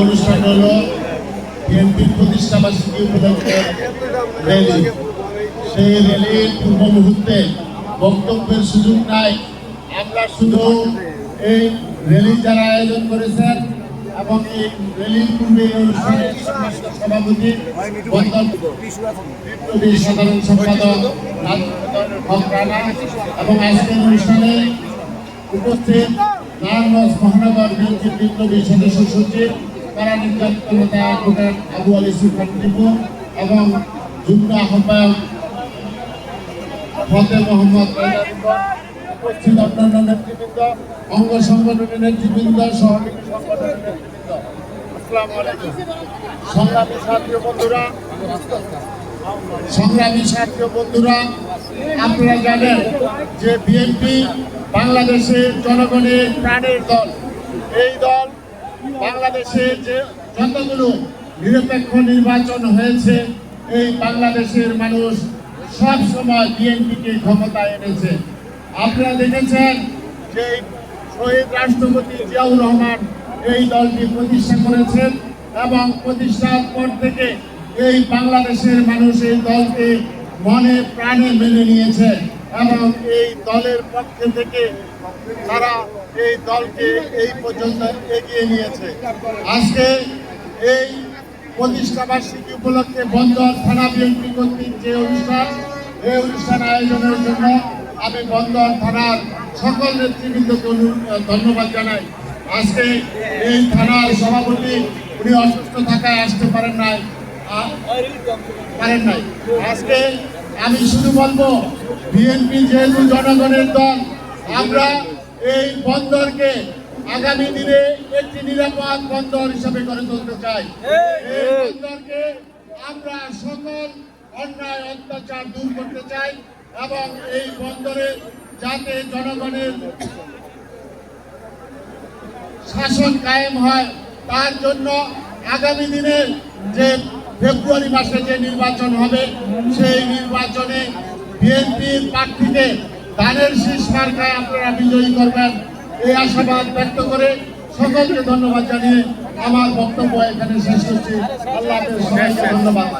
অনুষ্ঠান হলো বিএনপির প্রতিষ্ঠা বার্ষিকী উপলক্ষে র্যালি। সেই র্যালির পূর্ব মুহূর্তে বক্তব্যের সুযোগ নাই। আমরা শুধু এই র্যালি যারা আয়োজন করেছেন এবং এই র্যালির পূর্বে এই অনুষ্ঠানের সাধারণ সম্পাদক এবং আজকের অনুষ্ঠানে উপস্থিত নারায়ণগঞ্জ মহানগর বিএনপির বিপ্লবী সদস্য সচিব তারা নির্যাতিত নেতা অ্যাডভোকেট আবু আলী সুলতান টিপু এবং যুগ্ম আহ্বায়ক ফতে মোহাম্মদ উপস্থিত অন্যান্য নেতৃবৃন্দ, অঙ্গ সংগঠনের নেতৃবৃন্দ, সহযোগী সংগঠনের নেতৃবৃন্দ। আসসালামু আলাইকুম। সংগ্রামী সাথী বন্ধুরা সংগ্রামী সাথী বন্ধুরা, আপনারা জানেন যে বিএনপি বাংলাদেশের জনগণের প্রাণের দল। এই দল বাংলাদেশের যে যতগুলো নিরপেক্ষ নির্বাচন হয়েছে, এই বাংলাদেশের মানুষ সব সময় বিএনপিকে ক্ষমতায় এনেছে। আপনারা দেখেছেন যে শহীদ রাষ্ট্রপতি জিয়াউর রহমান এই দলটি প্রতিষ্ঠা করেছেন এবং প্রতিষ্ঠার পর থেকে এই বাংলাদেশের মানুষ এই দলকে মনে প্রাণে মেনে নিয়েছে এবং এই দলের পক্ষে থেকে তারা এই দলকে এই পর্যন্ত এগিয়ে নিয়েছে। আজকে এই প্রতিষ্ঠা বার্ষিকী উপলক্ষে বন্দর থানা বিএনপি কর্তৃক যে অনুষ্ঠান, এই অনুষ্ঠান আয়োজনের জন্য আমি বন্দর থানার সকল নেতৃবৃন্দকে ধন্যবাদ জানাই। আজকে এই থানার সভাপতি, উনি অসুস্থ থাকায় আসতে পারেন নাই। আজকে আমি শুধু বলব, বিএনপি যেহেতু জনগণের দল, আমরা এই বন্দরকে আগামী দিনে একটি নিরাপদ বন্দর হিসেবে গড়ে তুলতে চাই। এই বন্দরকে আমরা সকল অন্যায়, অত্যাচার দূর করতে চাই এবং এই বন্দরে যাতে জনগণের শাসন কায়েম হয়, তার জন্য আগামী দিনে যে ফেব্রুয়ারি মাসে যে নির্বাচন হবে, সেই নির্বাচনে বিএনপির প্রার্থীকে ধানের শীষ মার্কায় আপনারা বিজয়ী করবেন। এই আশাবাদ ব্যক্ত করে সকলকে ধন্যবাদ জানিয়ে আমার বক্তব্য এখানে শেষ করছি। আল্লাহ ধন্যবাদ।